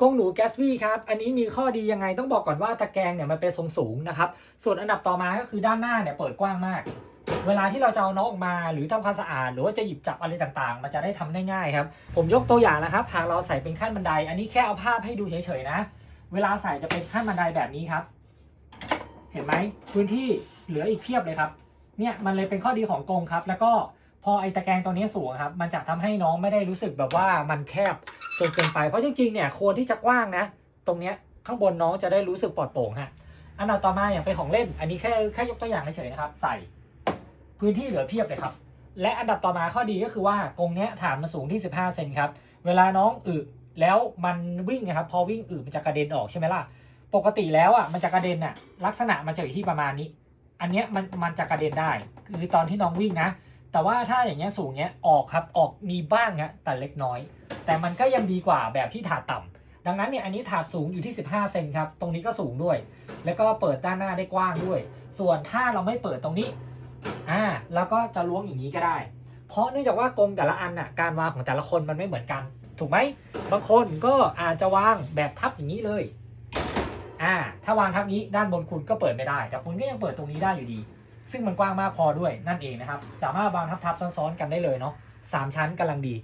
กงหนูแกสบี้ครับ อันนี้มีข้อดียังไงต้องบอกก่อนว่าตะแกรงเนี่ยมันเป็นทรงสูงนะครับ ส่วนอันดับต่อมาก็คือด้านหน้าเนี่ยเปิดกว้างมาก เวลาที่เราจะเอาน้องออกมาหรือทำความสะอาด หรือว่าจะหยิบจับอะไรต่างๆ มันจะได้ทำได้ง่ายครับ ผมยกตัวอย่างนะครับ หากเราใส่เป็นขั้นบันได อันนี้แค่เอาภาพให้ดูเฉยๆนะ เวลาใส่จะเป็นขั้นบันไดแบบนี้ครับ เห็นไหมพื้นที่เหลืออีกเพียบเลยครับ เนี่ยมันเลยเป็นข้อดีของกงครับ แล้วก็พอไอตะแกรงตัวนี้สูงครับ มันจะทำให้น้องไม่ได้รู้สึกแบบว่ามันแคบ จนเกินไปเพราะจริงๆเนี่ยควรที่จะกว้างนะ ตรงเนี้ยข้างบนน้องจะได้รู้สึกปลอดโปร่งฮะอันดับต่อมาอย่างเป็นของเล่น อันนี้แค่แค่ยกตัวอย่างเฉยๆนะครับ ใส่พื้นที่เหลือเพียบเลยครับ และอันดับต่อมาข้อดีก็คือว่ากรงเนี้ยฐานมันสูงที่ 15 เซนครับ เวลาน้องอึแล้วมันวิ่งนะครับ พอวิ่งอึมันจะกระเด็นออกใช่ไหมล่ะ ปกติแล้วอะมันจะกระเด็นอะ ลักษณะมันจะอยู่ที่ประมาณนี้ อันเนี้ยมันมันจะกระเด็นได้ คือตอนที่น้องวิ่งนะ แต่ว่าถ้าอย่างเงี้ยสูงเงี้ยออกครับ ออกมีบ้างฮะแต่เล็กน้อย แต่มันก็ยังดีกว่าแบบที่ถาดต่ำดังนั้นเนี่ยอันนี้ถาดสูงอยู่ที่ 15 เซนครับ ตรงนี้ก็สูงด้วย แล้วก็เปิดด้านหน้าได้กว้างด้วย ส่วนถ้าเราไม่เปิดตรงนี้อ่าแล้วก็จะล้วงอย่างนี้ก็ได้ เพราะเนื่องจากว่ากรงแต่ละอันน่ะการวางของแต่ละคนมันไม่เหมือนกัน ถูกไหมบางคนก็อาจจะวางแบบทับอย่างนี้เลยอ่าถ้าวางทับนี้ด้านบนคุณก็เปิดไม่ได้ แต่คุณก็ยังเปิดตรงนี้ได้อยู่ดี ซึ่งมันกว้างมากพอด้วยนั่นเองนะครับ สามารถวางทับๆซ้อนๆกันได้เลยเนาะสามชั้นกำลังดี